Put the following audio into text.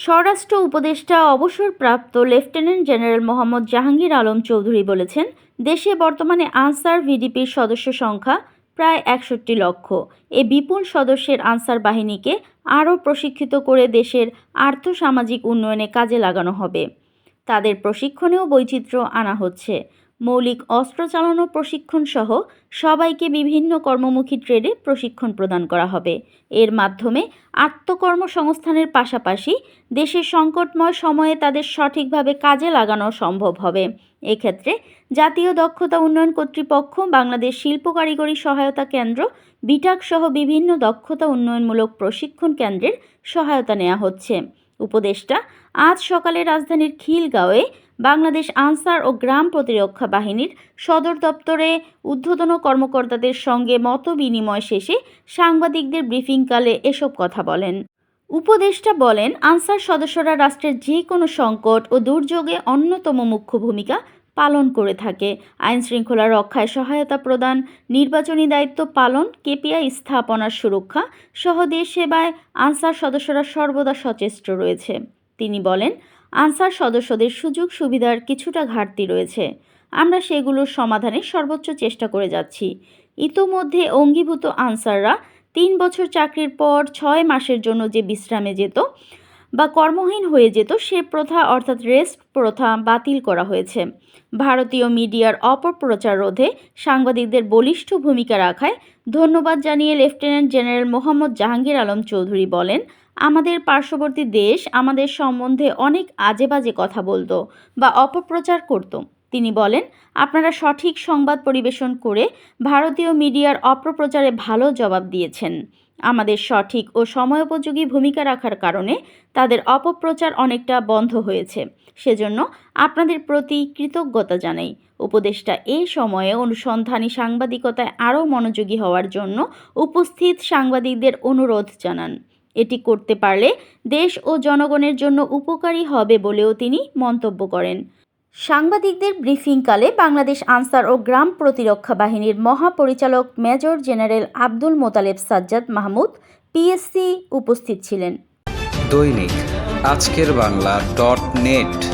স্বরাষ্ট্র উপদেষ্টা অবসরপ্রাপ্ত লেফটেন্যান্ট জেনারেল মোহাম্মদ জাহাঙ্গীর আলম চৌধুরী বলেছেন, দেশে বর্তমানে আনসার ভিডিপির সদস্য সংখ্যা প্রায় একষট্টি লক্ষ। এ বিপুল সদস্যের আনসার বাহিনীকে আরও প্রশিক্ষিত করে দেশের আর্থসামাজিক উন্নয়নে কাজে লাগানো হবে। তাদের প্রশিক্ষণেও বৈচিত্র্য আনা হচ্ছে। মৌলিক অস্ত্র চালানো প্রশিক্ষণ সহ সবাইকে বিভিন্ন কর্মমুখী ট্রেডে প্রশিক্ষণ প্রদান করা হবে। এর মাধ্যমে আত্মকর্মসংস্থানের পাশাপাশি দেশের সংকটময় সময়ে তাদের সঠিকভাবে কাজে লাগানো সম্ভব হবে। এক্ষেত্রে জাতীয় দক্ষতা উন্নয়ন কর্তৃপক্ষ, বাংলাদেশ শিল্প কারিগরি সহায়তা কেন্দ্র, বিটাক সহ বিভিন্ন দক্ষতা উন্নয়নমূলক প্রশিক্ষণ কেন্দ্রের সহায়তা নেওয়া হচ্ছে। উপদেষ্টা, আজ সকালে রাজধানীর খিলগাঁওয়ে বাংলাদেশ আনসার ও গ্রাম প্রতিরক্ষা বাহিনীর সদর দপ্তরে ঊর্ধ্বতন কর্মকর্তাদের সঙ্গে মত বিনিময় শেষে সাংবাদিকদের ব্রিফিংকালে এসব কথা বলেন। উপদেষ্টা বলেন, আনসার সদস্যরা রাষ্ট্রের যে কোনো সংকট ও দুর্যোগে অন্যতম মুখ্য ভূমিকা পালন করে থাকে। আইন শৃঙ্খলা রক্ষায় সহায়তা প্রদান, নির্বাচনী দায়িত্ব পালন, কেপিআই স্থাপনার সুরক্ষা সহ দেশ সেবায় আনসার সদস্যরা সর্বদা সচেষ্ট রয়েছে। তিনি বলেন আনসার সদস্যদের সুযোগ সুবিধার কিছুটা ঘাটতি রয়েছে। আমরা সেগুলোর সমাধানে সর্বোচ্চ চেষ্টা করে যাচ্ছি। ইতোমধ্যে অঙ্গীভূত আনসাররা তিন বছর চাকরির পর ছয় মাসের জন্য যে বিশ্রামে যেত বা কর্মহীন হয়ে যেত, সে প্রথা অর্থাৎ রেস্ট প্রথা বাতিল করা হয়েছে। ভারতীয় মিডিয়ার অপপ্রচার রোধে সাংবাদিকদের বলিষ্ঠ ভূমিকা রাখায় ধন্যবাদ জানিয়ে লেফটেন্যান্ট জেনারেল মোহাম্মদ জাহাঙ্গীর আলম চৌধুরী বলেন আমাদের পার্শ্ববর্তী দেশ আমাদের সম্বন্ধে অনেক আজে বাজে কথা বলতো বা অপপ্রচার করত। তিনি বলেন, আপনারা সঠিক সংবাদ পরিবেশন করে ভারতীয় মিডিয়ার অপপ্রচারে ভালো জবাব দিয়েছেন। আমাদের সঠিক ও সময়োপযোগী ভূমিকা রাখার কারণে তাদের অপপ্রচার অনেকটা বন্ধ হয়েছে। সেজন্য আপনাদের প্রতি কৃতজ্ঞতা জানাই। উপদেষ্টা এই সময়ে অনুসন্ধানী সাংবাদিকতায় আরও মনোযোগী হওয়ার জন্য উপস্থিত সাংবাদিকদের অনুরোধ জানান। এটি করতে পারলে দেশ ও জনগণের জন্য উপকারী হবে বলেও তিনি মন্তব্য করেন। সাংবাদিকদের ব্রিফিংকালে বাংলাদেশ আনসার ও গ্রাম প্রতিরক্ষা বাহিনীর মহাপরিচালক major general Abdul Motaleb Sajjad Mahmud PSC উপস্থিত ছিলেন। দৈনিক আজকের বাংলা ডট নেট।